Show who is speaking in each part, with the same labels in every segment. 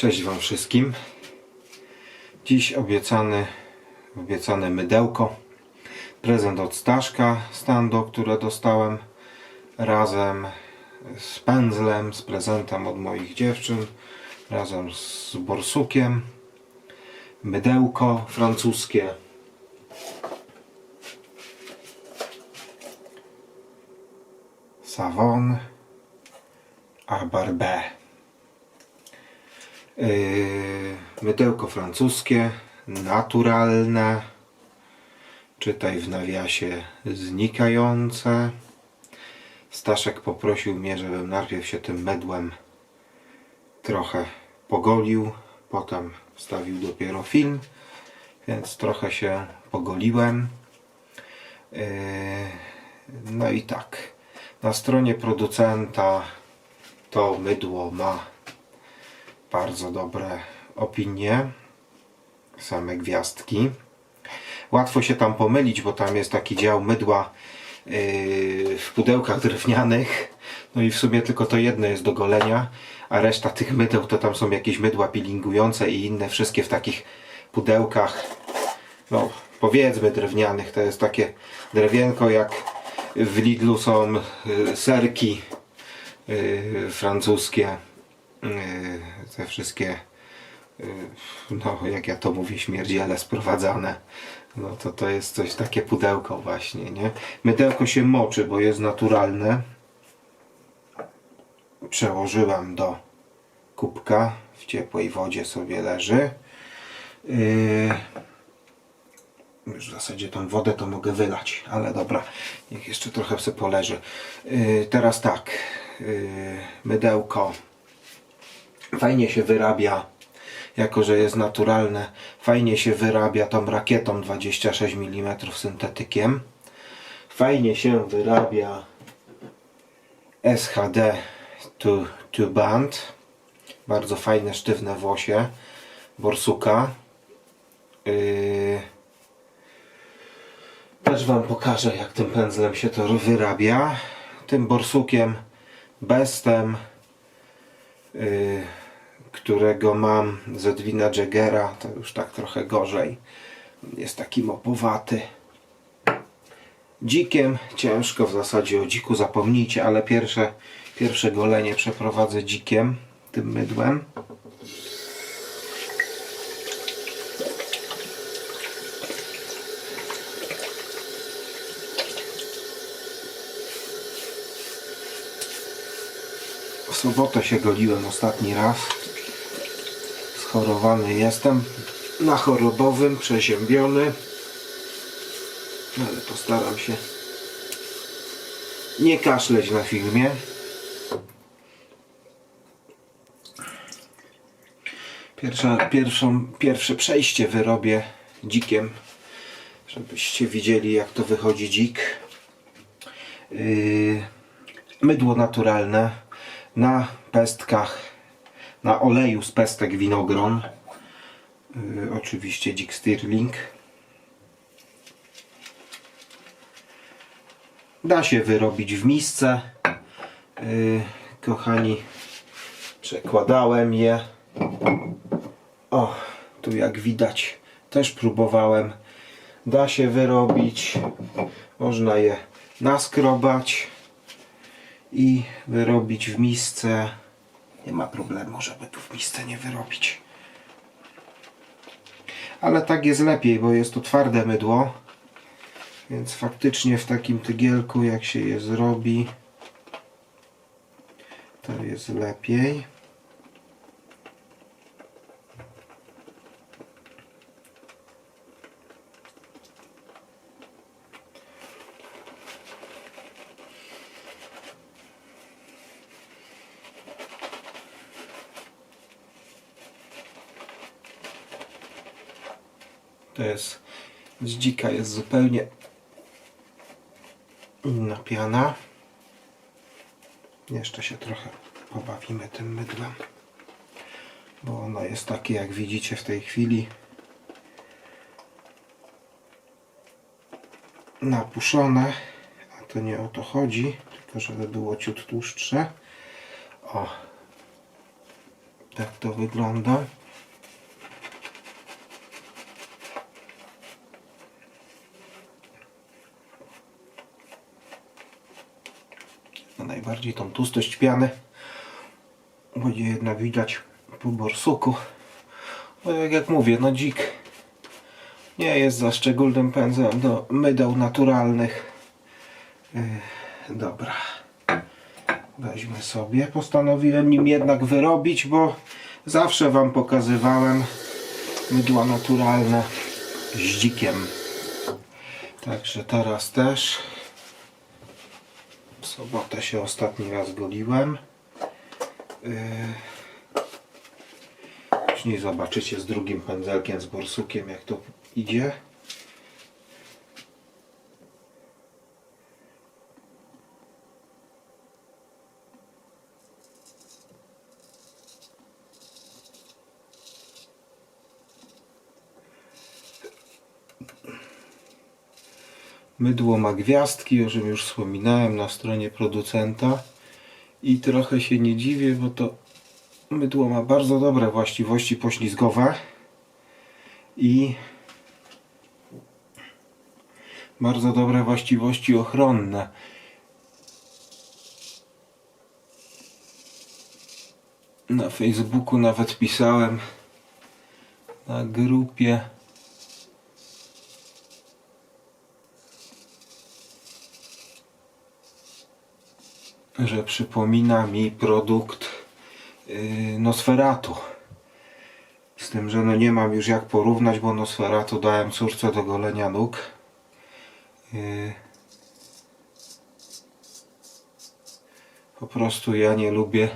Speaker 1: Cześć Wam wszystkim. Dziś obiecany, obiecane mydełko. Prezent od Staszka Stando, które dostałem razem z pędzlem, z prezentem od moich dziewczyn, razem z borsukiem. Mydełko francuskie. Savon a Barbet. Yy, mydełko francuskie, naturalne, czytaj w nawiasie znikające. Staszek poprosił mnie, żebym najpierw się tym mydłem trochę pogolił, potem wstawił dopiero film, więc trochę się pogoliłem. Yy, no i tak, na stronie producenta to mydło ma bardzo dobre opinie, same gwiazdki. Łatwo się tam pomylić, bo tam jest taki dział mydła yy, w pudełkach drewnianych. No i w sumie tylko to jedno jest do golenia, a reszta tych mydeł to tam są jakieś mydła peelingujące i inne, wszystkie w takich pudełkach, no powiedzmy drewnianych. To jest takie drewienko jak w Lidlu są yy, serki yy, francuskie te wszystkie yy, no jak ja to mówię śmierdziele sprowadzane. No to to jest coś takie pudełko właśnie nie? Mydełko się moczy bo jest naturalne. Przełożyłem do kubka w ciepłej wodzie sobie leży. Yy, już w zasadzie tą wodę to mogę wylać, ale dobra, niech jeszcze trochę sobie poleży. Yy, teraz tak, yy, mydełko fajnie się wyrabia, jako że jest naturalne, fajnie się wyrabia tą rakietą 26 mm syntetykiem. Fajnie się wyrabia SHD to, to band. Bardzo fajne, sztywne włosie borsuka. Yy, też Wam pokażę, jak tym pędzlem się to wyrabia. Tym borsukiem Bestem, yy, którego mam z Edwina Jaggera, to już tak trochę gorzej. Jest taki mopowaty. Dzikiem ciężko w zasadzie o dziku zapomnijcie, ale pierwsze, pierwsze golenie przeprowadzę dzikiem, tym mydłem. W sobotę się goliłem ostatni raz. Schorowany jestem. Na chorobowym, przeziębiony. Ale postaram się nie kaszleć na filmie. Pierwsza, pierwszą, pierwsze przejście wyrobię dzikiem, żebyście widzieli jak to wychodzi dzik. Yy, mydło naturalne na pestkach, na oleju z pestek winogron. Yy, oczywiście dzik Stirling. Da się wyrobić w misce. Yy, kochani, przekładałem je. O, tu jak widać, też próbowałem. Da się wyrobić. Można je naskrobać i wyrobić w misce. Nie ma problemu, żeby tu w misce nie wyrobić. Ale tak jest lepiej, bo jest to twarde mydło. Więc faktycznie w takim tygielku, jak się je zrobi, to jest lepiej. To jest z dzika jest zupełnie inna piana. Jeszcze się trochę pobawimy tym mydłem, bo ono jest takie jak widzicie w tej chwili napuszone, a to nie o to chodzi, tylko żeby było ciut tłuszcze. O, Tak to wygląda. Najbardziej tą tłustość piany będzie jednak widać po borsuku. No jak, mówię, no dzik nie jest za szczególnym pędzlem do mydeł naturalnych. Yy, dobra. Weźmy sobie. Postanowiłem nim jednak wyrobić, bo zawsze Wam pokazywałem mydła naturalne z dzikiem. Także teraz też. W sobotę się ostatni raz goliłem. Yy. Później zobaczycie z drugim pędzelkiem, z borsukiem jak to idzie. Mydło ma gwiazdki, o czym już wspominałem na stronie producenta. I trochę się nie dziwię, bo to mydło ma bardzo dobre właściwości poślizgowe i bardzo dobre właściwości ochronne. Na Facebooku nawet pisałem na grupie że przypomina mi produkt yy, Nosferatu. Z tym, że no nie mam już jak porównać, bo Nosferatu dałem córce do golenia nóg. Yy. Po prostu ja nie lubię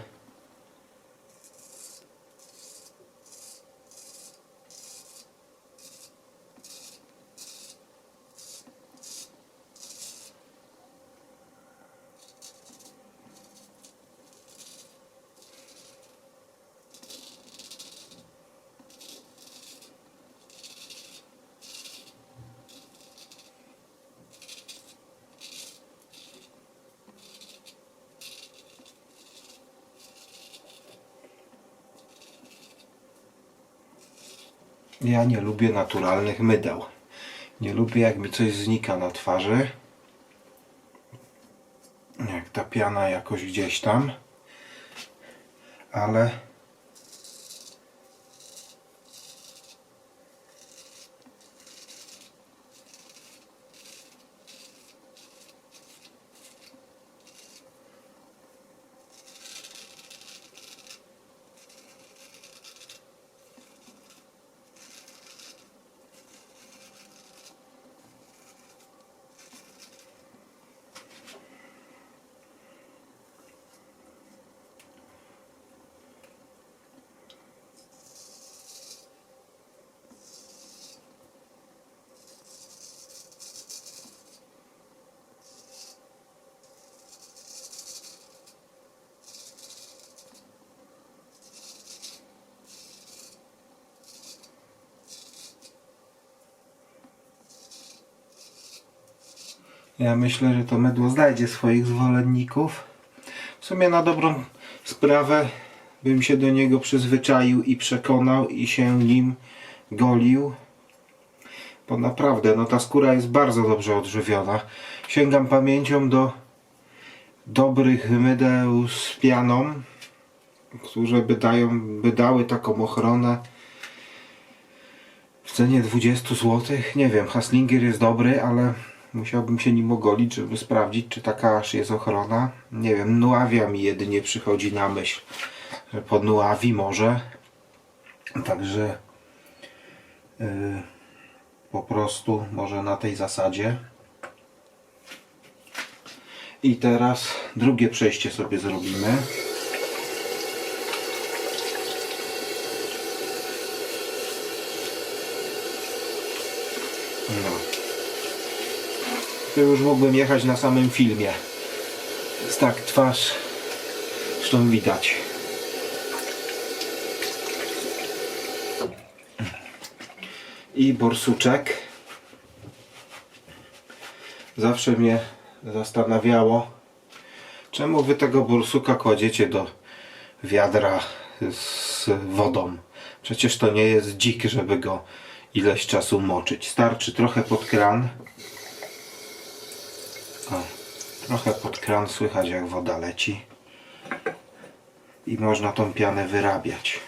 Speaker 1: Ja nie lubię naturalnych mydeł. Nie lubię jak mi coś znika na twarzy. Jak ta piana jakoś gdzieś tam. Ale Ja myślę, że to mydło znajdzie swoich zwolenników. W sumie na dobrą sprawę bym się do niego przyzwyczaił i przekonał i się nim golił. Bo naprawdę, no ta skóra jest bardzo dobrze odżywiona. Sięgam pamięcią do dobrych mydeł z pianą, które by, dają, by dały taką ochronę w cenie 20 zł. Nie wiem, Haslinger jest dobry, ale musiałbym się nim ogolić, żeby sprawdzić, czy taka aż jest ochrona. Nie wiem, Nuawia mi jedynie przychodzi na myśl, że po Nuawi może. Także yy, po prostu może na tej zasadzie. I teraz drugie przejście sobie zrobimy. To już mógłbym jechać na samym filmie. Jest tak twarz. Zresztą widać. I borsuczek. Zawsze mnie zastanawiało, czemu wy tego borsuka kładziecie do wiadra z wodą. Przecież to nie jest dzik, żeby go ileś czasu moczyć. Starczy trochę pod kran. O, trochę pod kran słychać jak woda leci. I można tą pianę wyrabiać.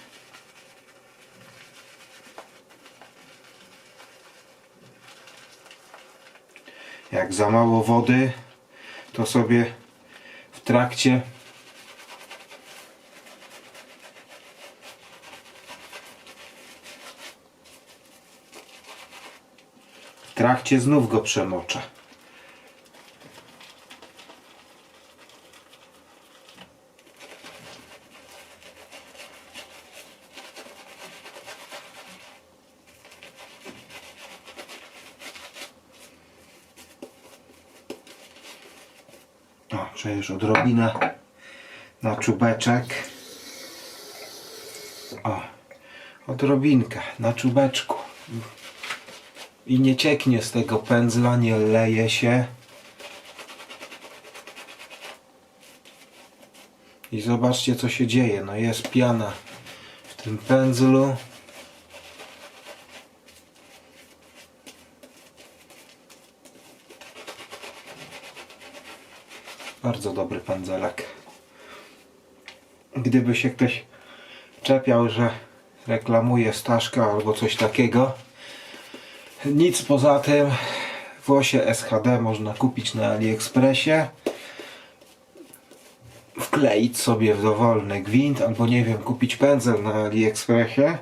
Speaker 1: Jak za mało wody, to sobie w trakcie w trakcie znów go przemoczę. Przecież odrobinę na czubeczek. O, odrobinkę na czubeczku. I nie cieknie z tego pędzla, nie leje się. I zobaczcie co się dzieje. No jest piana w tym pędzlu. Bardzo dobry pędzelek. Gdyby się ktoś czepiał, że reklamuje Staszka albo coś takiego, nic poza tym. Włosie SHD można kupić na AliExpressie. Wkleić sobie w dowolny gwint, albo nie wiem, kupić pędzel na AliExpressie.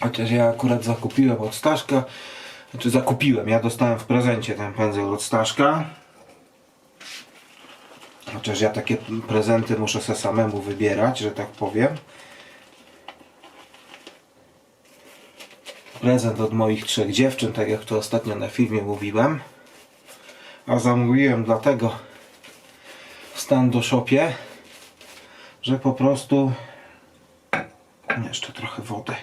Speaker 1: Chociaż ja akurat zakupiłem od Staszka. Znaczy zakupiłem, ja dostałem w prezencie ten pędzel od Staszka. Chociaż ja takie prezenty muszę sobie samemu wybierać, że tak powiem. Prezent od moich trzech dziewczyn, tak jak to ostatnio na filmie mówiłem. A zamówiłem dlatego w Stando Shopie, że po prostu jeszcze trochę wody.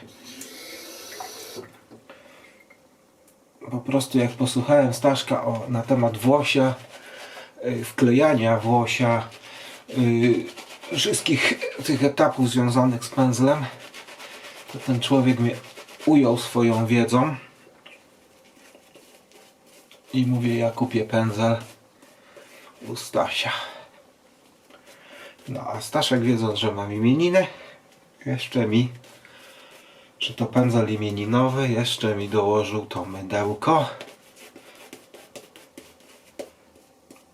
Speaker 1: Po prostu jak posłuchałem Staszka o, na temat włosia, wklejania włosia, y, wszystkich tych etapów związanych z pędzlem, to ten człowiek mnie ujął swoją wiedzą i mówię, ja kupię pędzel u Stasia. No a Staszek wiedząc, że mam imieniny, jeszcze mi, że to pędzel imieninowy, jeszcze mi dołożył to mydełko.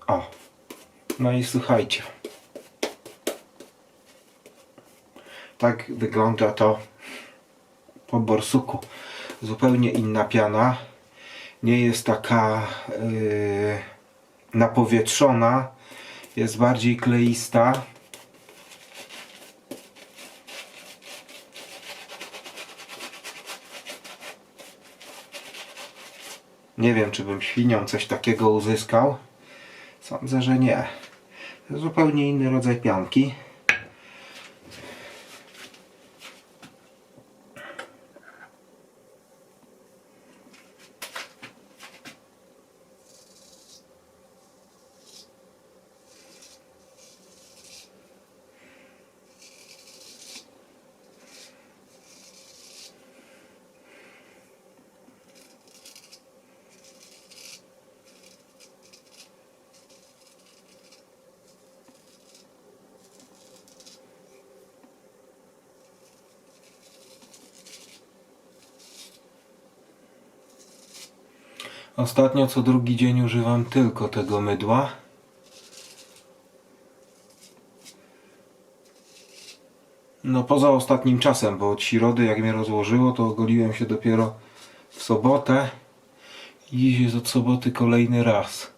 Speaker 1: O, no i słuchajcie. Tak wygląda to po borsuku. Zupełnie inna piana. Nie jest taka yy, napowietrzona. Jest bardziej kleista. Nie wiem, czy bym świnią coś takiego uzyskał. Sądzę, że nie. Zupełnie inny rodzaj pianki. Ostatnio co drugi dzień używam tylko tego mydła. No poza ostatnim czasem, bo od środy jak mnie rozłożyło, to ogoliłem się dopiero w sobotę. I jest od soboty kolejny raz.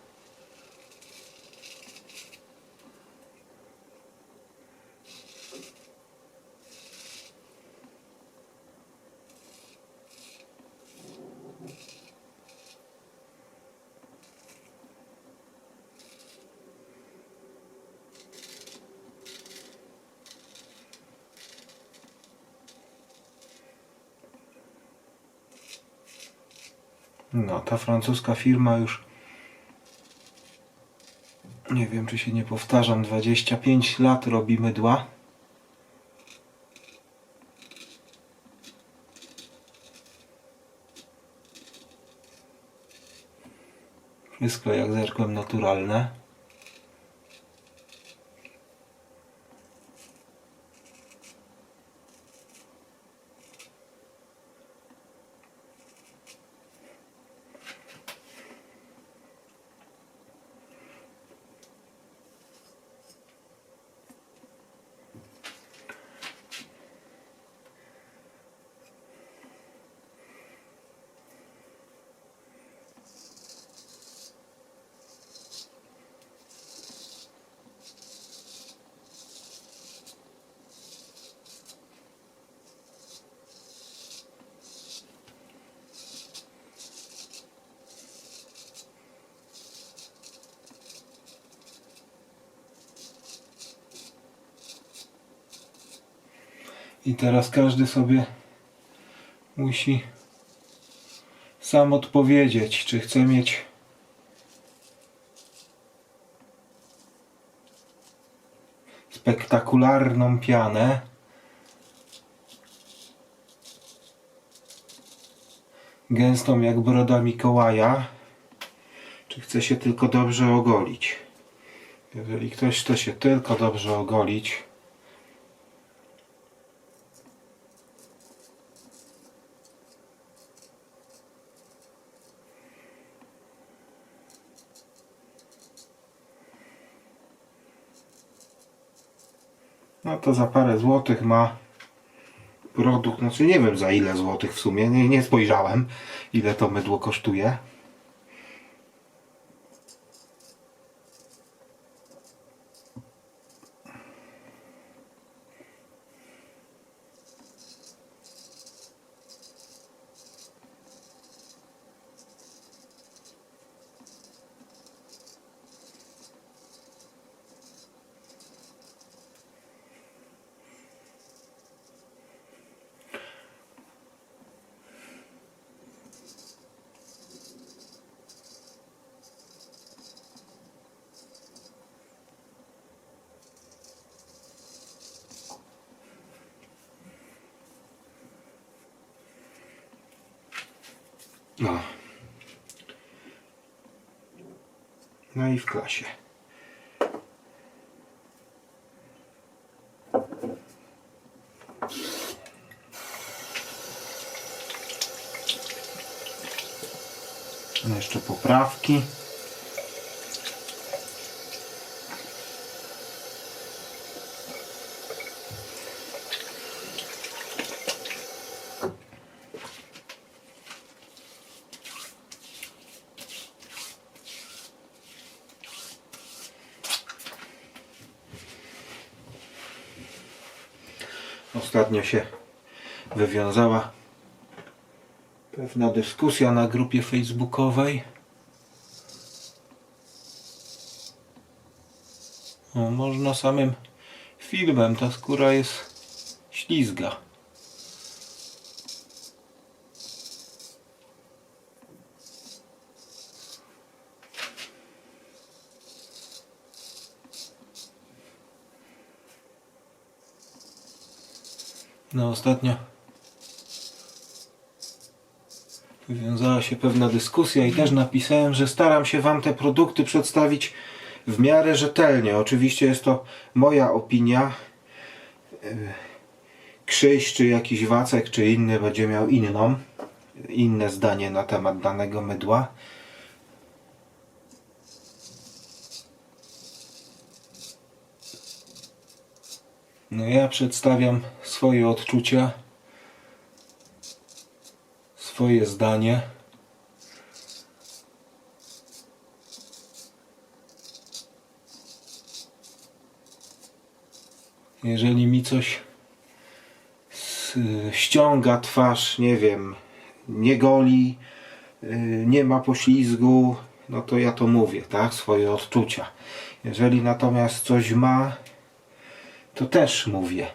Speaker 1: No, ta francuska firma już nie wiem, czy się nie powtarzam, 25 lat robi mydła. Wszystko jak zerkłem naturalne. I teraz każdy sobie musi sam odpowiedzieć, czy chce mieć spektakularną pianę, gęstą jak broda Mikołaja, czy chce się tylko dobrze ogolić. Jeżeli ktoś chce się tylko dobrze ogolić, No to za parę złotych ma produkt, znaczy nie wiem za ile złotych w sumie, nie, nie spojrzałem ile to mydło kosztuje. No. No i w klasie. No jeszcze poprawki. Ostatnio się wywiązała pewna dyskusja na grupie facebookowej. O, można samym filmem, ta skóra jest ślizga. No ostatnio wywiązała się pewna dyskusja i też napisałem, że staram się Wam te produkty przedstawić w miarę rzetelnie. Oczywiście jest to moja opinia. Yy, Krzyś, czy jakiś Wacek, czy inny będzie miał inną, inne zdanie na temat danego mydła. No ja przedstawiam swoje odczucia, swoje zdanie. Jeżeli mi coś ściąga twarz, nie wiem, nie goli, yy, nie ma poślizgu, no to ja to mówię, tak, swoje odczucia. Jeżeli natomiast coś ma, to też mówię.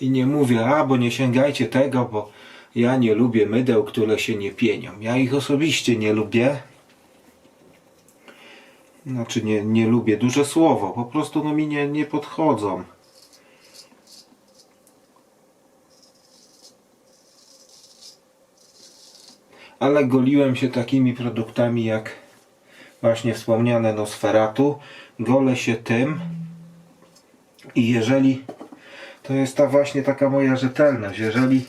Speaker 1: I nie mówię, a bo nie sięgajcie tego, bo ja nie lubię mydeł, które się nie pienią. Ja ich osobiście nie lubię. Znaczy nie, nie lubię, duże słowo, po prostu no mi nie, nie podchodzą. Ale goliłem się takimi produktami jak właśnie wspomniane Nosferatu. Golę się tym i jeżeli to jest ta właśnie taka moja rzetelność, jeżeli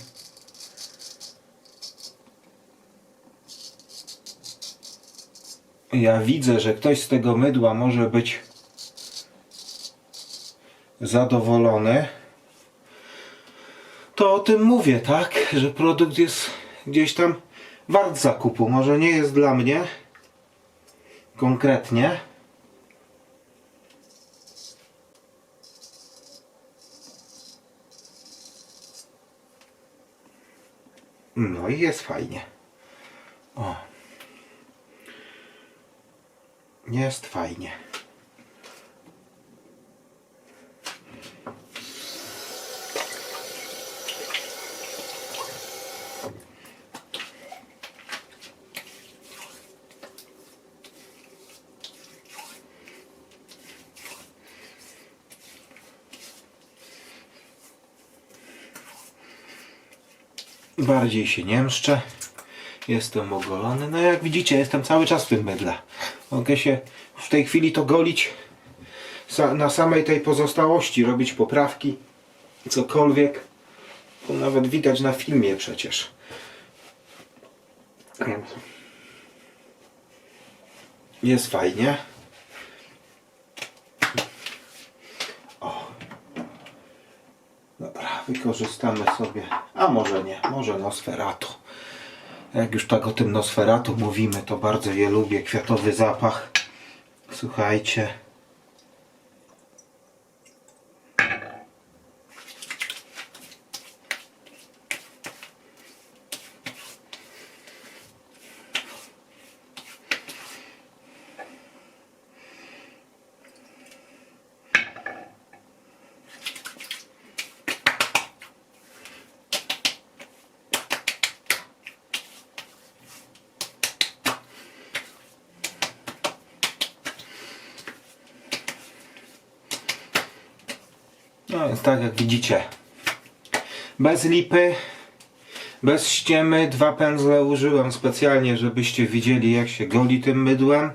Speaker 1: ja widzę, że ktoś z tego mydła może być zadowolony, to o tym mówię, tak? Że produkt jest gdzieś tam wart zakupu. Może nie jest dla mnie konkretnie. No i jest fajnie. O. Jest fajnie. Bardziej się nie mszczę. Jestem ogolony. No jak widzicie, jestem cały czas w tym mydle. Mogę się w tej chwili to golić na samej tej pozostałości, robić poprawki, cokolwiek. To nawet widać na filmie przecież. Jest fajnie. O. Dobra, wykorzystamy sobie. A może nie, może Nosferatu. Jak już tak o tym Nosferatu mówimy, to bardzo je lubię. Kwiatowy zapach. Słuchajcie. No więc tak jak widzicie. Bez lipy, bez ściemy. Dwa pędzle użyłem specjalnie, żebyście widzieli jak się goli tym mydłem.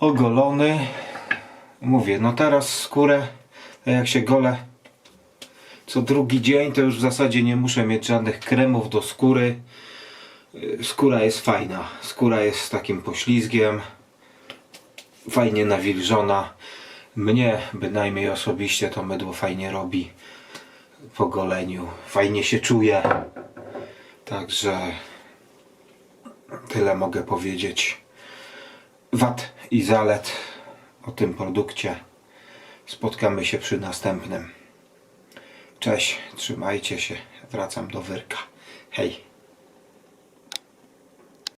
Speaker 1: Ogolony. Mówię, no teraz skórę, jak się golę co drugi dzień, to już w zasadzie nie muszę mieć żadnych kremów do skóry. Skóra jest fajna. Skóra jest takim poślizgiem fajnie nawilżona. Mnie bynajmniej osobiście to mydło fajnie robi po goleniu. Fajnie się czuje. Także tyle mogę powiedzieć. Wad i zalet o tym produkcie. Spotkamy się przy następnym. Cześć, trzymajcie się. Wracam do wyrka. Hej.